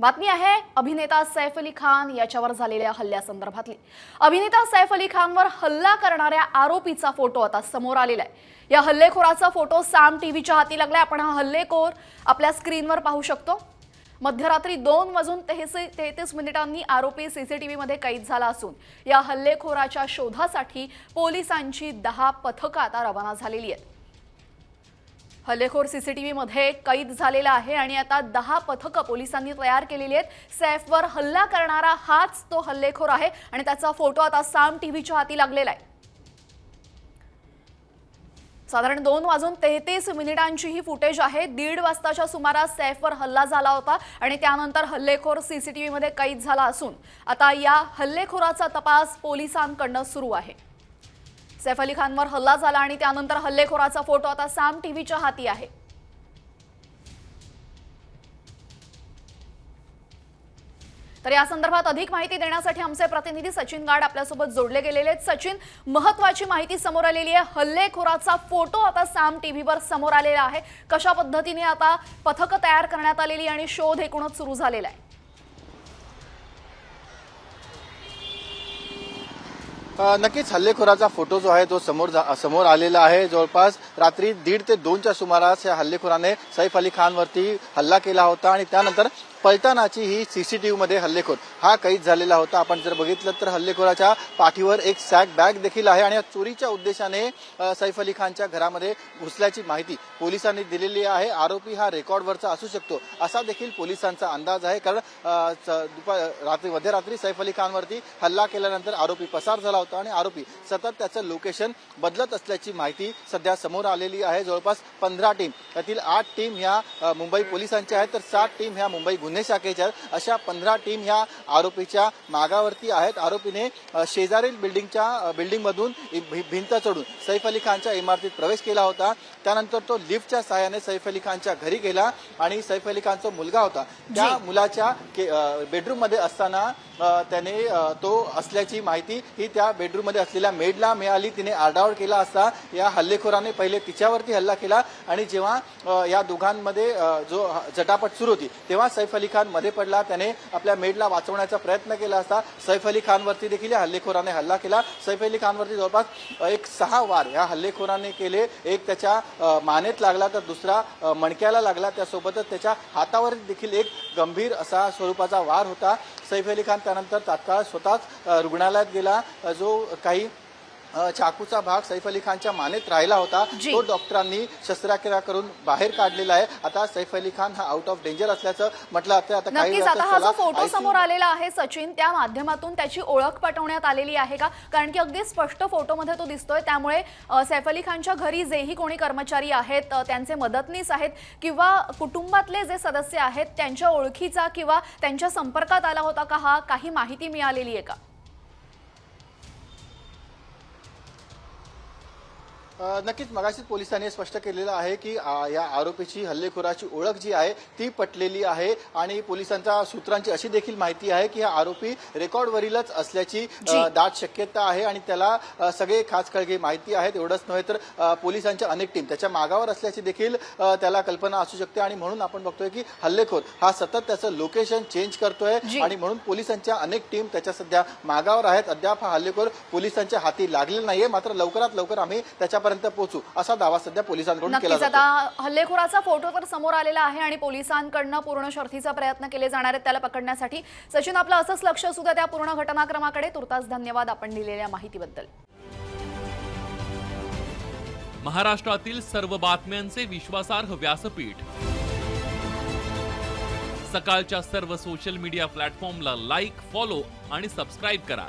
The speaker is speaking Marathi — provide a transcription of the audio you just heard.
बातमी आहे अभिनेता सैफ अली खान याच्यावर झालेल्या हल्ल्यासंदर्भातली अभिनेता सैफ अली खानवर हल्ला करणाऱ्या आरोपीचा फोटो आता समोर आलेला आहे. या हल्लेखोराचा फोटो साम टीव्हीच्या हाती लागलाय. आपण हा हल्लेखोर आपल्या स्क्रीनवर पाहू शकतो. मध्यरात्री दोन वाजून तेहसी तेहतीस मिनिटांनी आरोपी सीसीटीव्हीमध्ये कैद झाला असून या हल्लेखोराच्या शोधासाठी पोलिसांची दहा पथकं आता रवाना झालेली आहेत. हल्लेखोर सीसीटीव्हीमध्ये कैद झालेला आहे आणि आता दहा पथकं पोलिसांनी तयार केलेली आहेत. सैफवर हल्ला करणारा हाच तो हल्लेखोर आहे आणि त्याचा फोटो आता साम टीव्हीच्या हाती लागलेला आहे. साधारण दोन वाजून तेहतीस मिनिटांची ही फुटेज आहे. दीड वाजताच्या सुमारास सैफवर हल्ला झाला होता आणि त्यानंतर हल्लेखोर सीसीटीव्हीमध्ये कैद झाला असून आता या हल्लेखोराचा तपास पोलिसांकडनं सुरू आहे. सैफ अली खानवर हल्ला झाला आणि त्यानंतर हल्लेखोराचा फोटो आता साम टीव्हीच्या हाती आहे. तर या संदर्भात अधिक माहिती देण्यासाठी आमचे प्रतिनिधी सचिन गाड आपल्यासोबत जोडले गेलेले आहेत. सचिन महत्वाची माहिती समोर आलेली आहे. हल्लेखोराचा फोटो आता साम टीव्हीवर समोर आलेला आहे. कशा पद्धतीने आता पथकं तयार करण्यात आलेली आणि शोध एकूणच सुरू झालेला आहे? नक्कीच हल्लेखोराचा फोटो जो आहे तो समोर जा- समोर आलेला आहे जवळपास रात्री दीड ते दोनच्या सुमारास या हल्लेखोराने सैफ अली खानवरती हल्ला केला होता आणि त्यानंतर पलटानाची ही सीसीटीव्ही मध्ये हल्लेखोर हा कैद झालेला होता. आपण जर बघितलं तर हल्लेखोराच्या पाठीवर एक सॅक बॅग देखील आहे आणि या चोरीच्या उद्देशाने सैफ अली खानच्या घरामध्ये घुसल्याची माहिती पोलिसांनी दिलेली आहे. आरोपी हा रेकॉर्डवरचा असू शकतो असा देखील पोलिसांचा अंदाज आहे. कारण दुपार रात्री मध्यरात्री सैफ अली खानवरती हल्ला केल्यानंतर आरोपी पसार झाला होता. आणि आरोपी सतत त्याचं लोकेशन बदलत असल्याची माहिती सध्या समोर आलेली आहे. जवळपास पंधरा टीम त्यातील आठ टीम ह्या मुंबई पोलिसांच्या आहेत. तर सात टीम ह्या मुंबई गुन्हे शाखेच्या आहेत. अशा पंधरा टीम ह्या आरोपीच्या मागावरती आहेत. आरोपीने शेजारील बिल्डिंगच्या बिल्डिंगमधून भिंत चढून सैफ अली खानच्या इमारतीत प्रवेश केला होता. त्यानंतर तो लिफ्टच्या सहाय्याने सैफ अली खानच्या घरी गेला आणि सैफ अली खानचा मुलगा होता त्या. मुलाच्या बेडरूममध्ये असताना त्याने तो असल्याची माहिती ही त्या बेडरूममध्ये असलेल्या मेडला मिळाली तिने आरडाओड केला असता या हल्लेखोराने पहिले तिच्यावरती हल्ला केला आणि जेव्हा या दोघांमध्ये जो झटापट जटापट सुरू होती तेव्हा सैफ अली खानमध्ये पडला. त्याने आपल्या मेडला वाचवण्याचा प्रयत्न केला असता. सैफ अली खानवरती देखील या हल्लेखोराने हल्ला केला. सैफ अली खानवरती जवळपास एक सहा वार या हल्लेखोराने केले. एक त्याच्या मानेत लागला तर दुसरा मणक्याला लागला. त्यासोबतच त्याच्या हातावर देखील एक गंभीर असा स्वरूपाचा वार होता. सैफ अली खान त्यानंतर तात्काळ स्वतःच रुग्णालयात गेला. जो जो काही चाकूचा भाग सैफ अली खानच्या मानेत राहिला होता. तो डॉक्टरांनी शस्त्रक्रिया करून बाहेर काढलेला आहे. आता सैफ अली खान हा आउट ऑफ डेंजर असल्याचं म्हटलं जातं आता काही नक्कीच आता हा जो फोटो समोर आलेला आहे सचिन त्या माध्यमातून त्याची ओळख पटवण्यात आलेली आहे का? कारण की अगदी स्पष्ट फोटोमध्ये तो दिसतोय. त्यामुळे सैफ अली खानच्या घरी जेही कोणी कर्मचारी आहेत त्यांचे मदतनीस आहेत किंवा कुटुंबातले जे सदस्य आहेत त्यांच्या ओळखीचा किंवा त्यांच्या संपर्कात आला होता का हा काही माहिती मिळालेली आहे का? नक्कीच मगाशीच पोलिसांनी स्पष्ट केलेलं आहे की या आरोपीची हल्लेखोराची ओळख जी आहे ती पटलेली आहे आणि पोलिसांच्या सूत्रांची अशी देखील माहिती आहे की हा आरोपी रेकॉर्डवरीलच असल्याची. दाट शक्यता आहे आणि त्याला सगळे खास कळगे माहिती आहेत एवढंच नव्हे तर पोलिसांच्या अनेक टीम त्याच्या मागावर असल्याची देखील त्याला कल्पना असू शकते आणि म्हणून आपण बघतोय की हल्लेखोर हा सतत त्याचं लोकेशन चेंज करतोय. आणि म्हणून पोलिसांच्या अनेक टीम त्याच्या सध्या मागावर आहेत अद्याप हा हल्लेखोर पोलिसांच्या हाती लागलेला नाहीये मात्र लवकरात लवकर आम्ही त्याच्यापर्यंत पोहोचू असा दावा सध्या पोलिसांकडून केला जातो आता हल्लेखोराचा फोटो तर समोर आलेला आहे आणि पोलिसांकडनं पूर्ण शर्थीचा प्रयत्न केले जाणार आहेत त्याला पकडण्यासाठी. सचिन आपलं असंच लक्ष असू द्या त्या पूर्ण घटनाक्रमाकडे. तुर्तास धन्यवाद आपण दिलेल्या माहितीबद्दल. महाराष्ट्रातील सर्व बातम्यांचे विश्वासार्ह व्यासपीठ. सकाळच्या सर्व सोशल मीडिया प्लॅटफॉर्मला लाईक फॉलो आणि सबस्क्राईब करा.